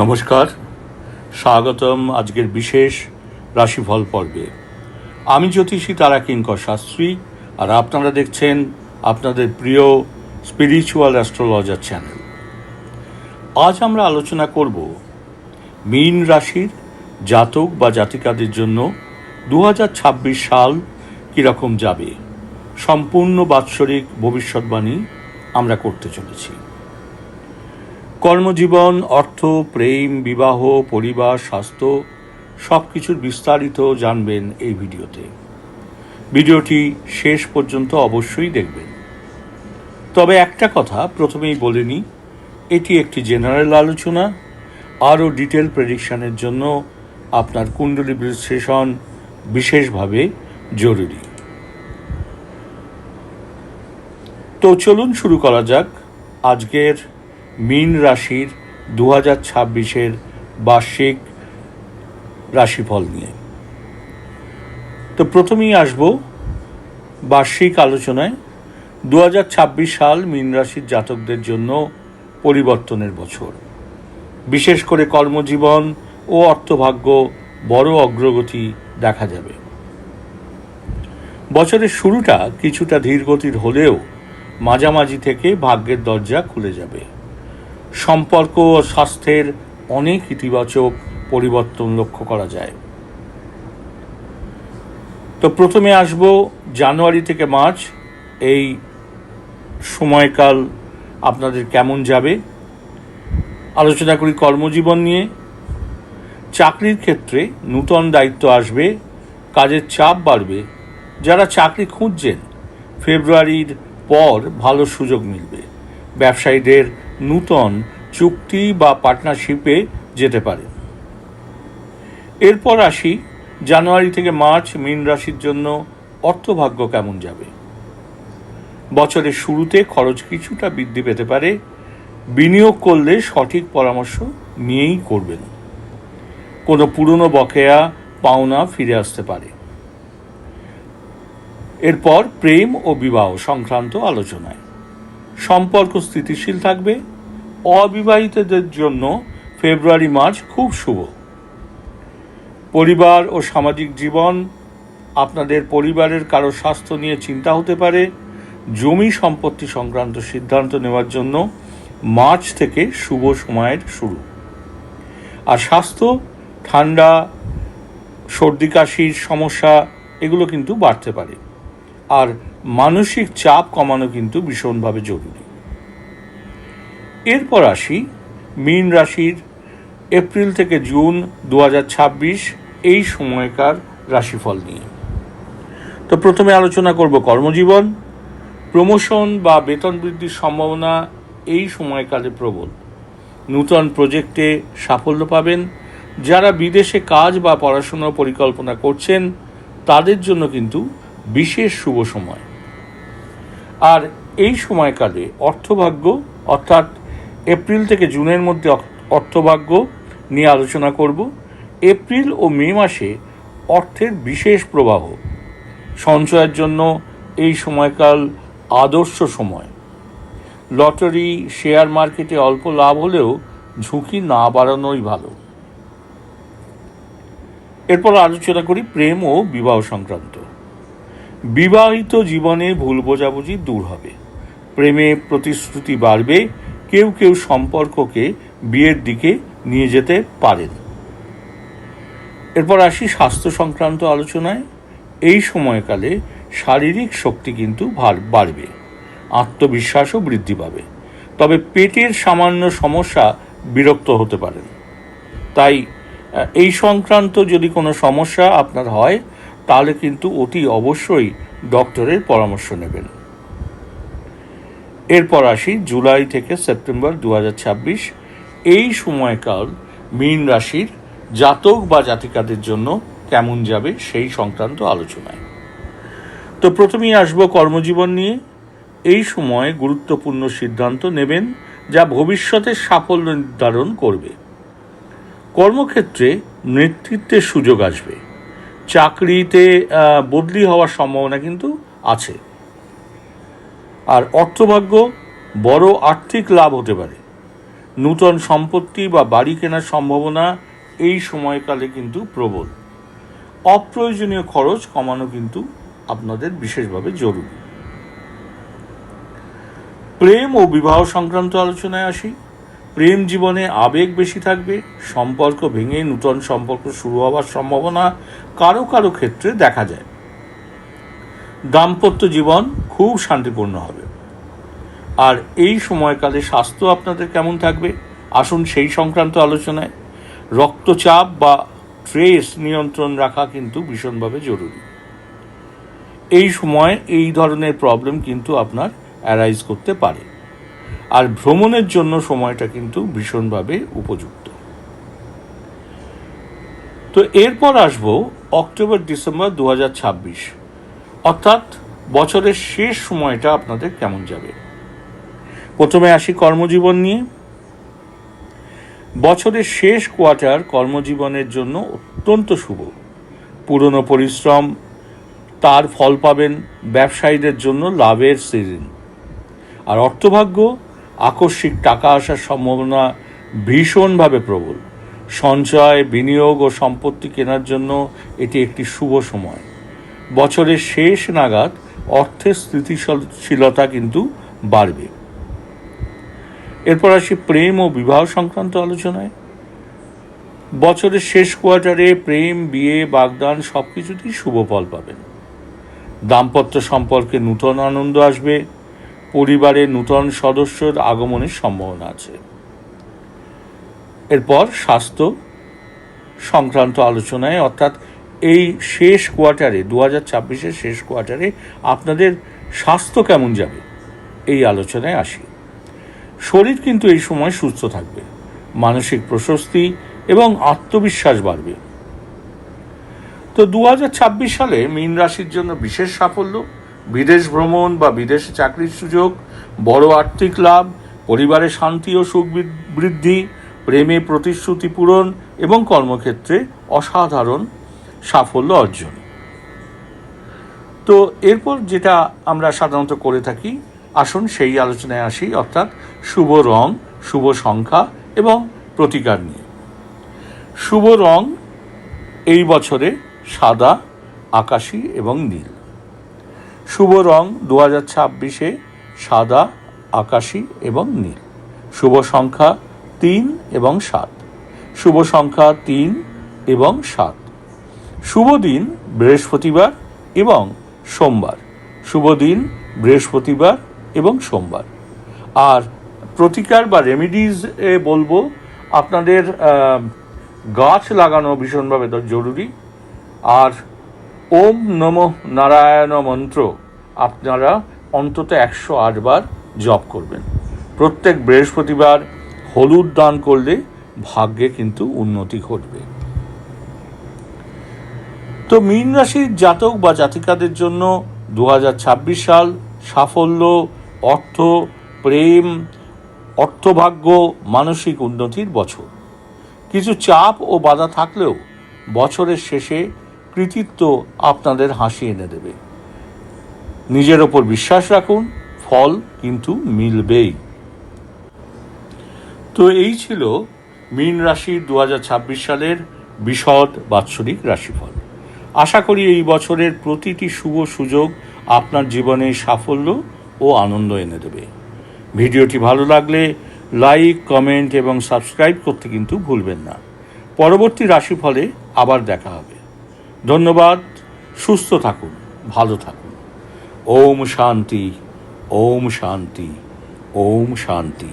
নমস্কার। স্বাগতম আজকের বিশেষ রাশিফল পর্বে। আমি জ্যোতিষী তারা কিঙ্কর শাস্ত্রী, আর আপনারা দেখছেন আপনাদের প্রিয় স্পিরিচুয়াল অ্যাস্ট্রোলজার চ্যানেল আজ আমরা আলোচনা করব মীন রাশির জাতক বা জাতিকাদের জন্য দু হাজার ছাব্বিশ সাল কীরকম যাবে, সম্পূর্ণ বাৎসরিক ভবিষ্যৎবাণী আমরা করতে চলেছি। কর্মজীবন, অর্থ, প্রেম, বিবাহ, পরিবার, স্বাস্থ্য সব কিছুর বিস্তারিত জানবেন এই ভিডিওতে। ভিডিওটি শেষ পর্যন্ত অবশ্যই দেখবেন। তবে একটা কথা প্রথমেই বলে নিই, এটি একটি জেনারেল আলোচনা, আরও ডিটেল প্রেডিকশানের জন্য আপনার কুণ্ডলী বিশ্লেষণ বিশেষভাবে জরুরি। তো চলুন শুরু করা যাক আজকের মীন রাশির দু হাজার ছাব্বিশের বার্ষিক রাশিফল নিয়ে। তো প্রথমেই আসব বার্ষিক আলোচনায়। দু হাজার ছাব্বিশ সাল মীন রাশির জাতকদের জন্য পরিবর্তনের বছর। বিশেষ করে কর্মজীবন ও অর্থভাগ্য বড় অগ্রগতি দেখা যাবে। বছরের শুরুটা কিছুটা ধীরগতির হলেও মাঝামাঝি থেকে ভাগ্যের দরজা খুলে যাবে। সম্পর্ক ও স্বাস্থ্যের অনেক ইতিবাচক পরিবর্তন লক্ষ্য করা যায়। তো প্রথমে আসব জানুয়ারি থেকে মার্চ। এই সময়কাল আপনাদের কেমন যাবে? আলোচনা করি কর্মজীবন নিয়ে। চাকরির ক্ষেত্রে নূতন দায়িত্ব আসবে, কাজের চাপ বাড়বে, যারা চাকরি খুঁজছেন, ফেব্রুয়ারির পর ভালো সুযোগ মিলবে। ব্যবসায়ীদের নূতন চুক্তি বা পার্টনারশিপে যেতে পারে। এরপর আসি, জানুয়ারি থেকে মার্চ মীন রাশির জন্য অর্থভাগ্য কেমন যাবে? বছরের শুরুতে খরচ কিছুটা বৃদ্ধি পেতে পারে, বিনিয়োগ করলে সঠিক পরামর্শ নিয়েই করবেন। কোনো পুরনো বকেয়া পাওনা ফিরে আসতে পারে। এরপর প্রেম ও বিবাহ সংক্রান্ত আলোচনায়। সম্পর্ক স্থিতিশীল থাকবে। অবিবাহিতদের জন্য ফেব্রুয়ারি, মার্চ খুব শুভ। পরিবার ও সামাজিক জীবন, আপনাদের পরিবারের কারও স্বাস্থ্য নিয়ে চিন্তা হতে পারে। জমি সম্পত্তি সংক্রান্ত সিদ্ধান্ত নেওয়ার জন্য মার্চ থেকে শুভ সময়ের শুরু। আর স্বাস্থ্য, ঠান্ডা, সর্দি, কাশির সমস্যা, এগুলো কিন্তু বাড়তে পারে। আর মানসিক চাপ কমানো কিন্তু ভীষণভাবে জরুরি। এরপর আসি মীন রাশির এপ্রিল থেকে জুন দু হাজার ছাব্বিশ এই সময়কার রাশিফল নিয়ে। তো প্রথমে আলোচনা করব কর্মজীবন, প্রমোশন বা বেতন বৃদ্ধির সম্ভাবনা এই সময়কালে প্রবল। নূতন প্রজেক্টে সাফল্য পাবেন। যারা বিদেশে কাজ বা পড়াশোনার পরিকল্পনা করছেন, তাদের জন্য কিন্তু বিশেষ শুভ সময়। আর এই সময়কালে অর্থভাগ্য, অর্থাৎ এপ্রিল থেকে জুনের মধ্যে অর্থভাগ্য নিয়ে আলোচনা করব। এপ্রিল ও মে মাসে অর্থের বিশেষ প্রবাহ। সঞ্চয়ের জন্য এই সময়কাল আদর্শ সময়। লটারি, শেয়ার মার্কেটে অল্প লাভ হলেও ঝুঁকি না বাড়ানোই ভালো। এরপর আলোচনা করি প্রেম ও বিবাহ সংক্রান্ত। বিবাহিত জীবনে ভুল বোঝাবুঝি দূর হবে। প্রেমে প্রতিশ্রুতি বাড়বে, কেউ কেউ সম্পর্ককে বিয়ের দিকে নিয়ে যেতে পারেন। এরপর আসি স্বাস্থ্য সংক্রান্ত আলোচনায়। এই সময়কালে শারীরিক শক্তি কিন্তু বাড়বে, আত্মবিশ্বাসও বৃদ্ধি পাবে। তবে পেটের সামান্য সমস্যা বিরক্ত হতে পারেন। তাই এই সংক্রান্ত যদি কোনো সমস্যা আপনার হয় তাহলে কিন্তু অতি অবশ্যই ডক্টরের পরামর্শ নেবেন। এরপর আসি জুলাই থেকে সেপ্টেম্বর দু হাজার ছাব্বিশ। এই সময়কাল মীন রাশির জাতক বা জাতিকাদের জন্য কেমন যাবে সেই সংক্রান্ত আলোচনায়। তো প্রথমেই আসব কর্মজীবন নিয়ে। এই সময় গুরুত্বপূর্ণ সিদ্ধান্ত নেবেন যা ভবিষ্যতের সাফল্য নির্ধারণ করবে। কর্মক্ষেত্রে নেতৃত্বের সুযোগ আসবে। চাকরিতে বদলি হওয়ার সম্ভাবনা কিন্তু আছে। আর অর্থভাগ্য বড় আর্থিক লাভ হতে পারে। নূতন সম্পত্তি বা বাড়ি কেনার সম্ভাবনা এই সময়কালে কিন্তু প্রবল। অপ্রয়োজনীয় খরচ কমানো কিন্তু আপনাদের বিশেষভাবে জরুরি। প্রেম ও বিবাহ সংক্রান্ত আলোচনায় আসি। প্রেম জীবনে আবেগ বেশি থাকবে, সম্পর্ক ভেঙে নূতন সম্পর্ক শুরু হওয়ার সম্ভাবনা কারও কারও ক্ষেত্রে দেখা যায়। দাম্পত্য জীবন খুব শান্তিপূর্ণ হবে। আর এই সময়কালে স্বাস্থ্য আপনাদের কেমন থাকবে? আসুন সেই সংক্রান্ত আলোচনায়। রক্তচাপ বা ট্রেস নিয়ন্ত্রণ রাখা কিন্তু ভীষণভাবে জরুরি। এই সময় এই ধরনের প্রবলেম কিন্তু আপনার অ্যারাইজ করতে পারে। আর ভ্রমণের জন্য সময়টা কিন্তু ভীষণভাবে উপযুক্ত। তো এরপর আসব অক্টোবর, ডিসেম্বর দু অর্থাৎ বছরের শেষ সময়টা আপনাদের কেমন যাবে? প্রথমে আসি কর্মজীবন নিয়ে। বছরের শেষ কোয়ার্টার কর্মজীবনের জন্য অত্যন্ত শুভ। পুরনো পরিশ্রম, তার ফল পাবেন ব্যবসায়ীদের জন্য লাভের সিজন আর অর্থভাগ্য, আকস্মিক টাকা আসার সম্ভাবনা ভীষণভাবে প্রবল। সঞ্চয়, বিনিয়োগ ও সম্পত্তি কেনার জন্য এটি একটি শুভ সময়। বছরের শেষ নাগাদ অর্থের স্থিতিশীলতা কিন্তু বাড়বে। এরপর আসি প্রেম ও বিবাহ সংক্রান্ত আলোচনায়। বছরের শেষ কোয়ার্টারে প্রেম, বিয়ে, বাগদান সব কিছুতেই শুভ ফল পাবেন। দাম্পত্য সম্পর্কে নূতন আনন্দ আসবে। পরিবারে নূতন সদস্যর আগমনের সম্ভাবনা আছে। এরপর স্বাস্থ্য সংক্রান্ত আলোচনায়, অর্থাৎ এই শেষ কোয়ার্টারে দু হাজার ছাব্বিশের শেষ কোয়ার্টারে আপনাদের স্বাস্থ্য কেমন যাবে, এই আলোচনায় আসি। শরীর কিন্তু এই সময় সুস্থ থাকবে, মানসিক প্রশস্তি এবং আত্মবিশ্বাস বাড়বে। তো দু হাজার ছাব্বিশ সালে মীন রাশির জন্য বিশেষ সাফল্য বিদেশ ভ্রমণ বা বিদেশে চাকরির সুযোগ, বড় আর্থিক লাভ, পরিবারে শান্তি ও সুখ বৃদ্ধি, প্রেমে প্রতিশ্রুতি পূরণ এবং কর্মক্ষেত্রে অসাধারণ সাফল্য অর্জন। তো এরপর যেটা আমরা সাধারণত করে থাকি, আসুন সেই আলোচনায় আসি, অর্থাৎ শুভ রং, শুভ সংখ্যা এবং প্রতিকার নিয়ে। শুভ রং এই বছরে সাদা, আকাশি এবং নীল। শুভ রং দু হাজার ছাব্বিশে সাদা, আকাশি এবং নীল। শুভ সংখ্যা তিন এবং সাত। শুভ সংখ্যা তিন এবং সাত। শুভ দিন বৃহস্পতিবার এবং সোমবার। শুভ দিন বৃহস্পতিবার এবং সোমবার। আর প্রতিকার বা রেমিডিজ এ বলব, আপনাদের গাছ লাগানো ভীষণভাবে জরুরি। আর ওম নম নারায়ণ মন্ত্র আপনারা অন্তত একশো আটবার জপ করবেন। প্রত্যেক বৃহস্পতিবার হলুদ দান করলে ভাগ্যে কিন্তু উন্নতি ঘটবে। তো মীন রাশির জাতক বা জাতিকাদের জন্য দু হাজার ছাব্বিশ সাল সাফল্য, অর্থ, প্রেম, অর্থভাগ্য, মানসিক উন্নতির বছর। কিছু চাপ ও বাধা থাকলেও বছরের শেষে কৃতিত্ব আপনাদের হাসি এনে দেবে। নিজের ওপর বিশ্বাস রাখুন, ফল কিন্তু মিলবেই। তো এই ছিল মীন রাশির দু হাজার ছাব্বিশ সালের বিশদ বাৎসরিক রাশিফল। আশা করি এই বছরের প্রতিটি শুভ সুযোগ আপনার জীবনে সাফল্য ও আনন্দ এনে দেবে। ভিডিওটি ভালো লাগলে লাইক, কমেন্ট এবং সাবস্ক্রাইব করতে কিন্তু ভুলবেন না। পরবর্তী রাশিফলে আবার দেখা হবে। ধন্যবাদ সুস্থ থাকুন ভালো থাকুন। ওম শান্তি ওম শান্তি ওম শান্তি।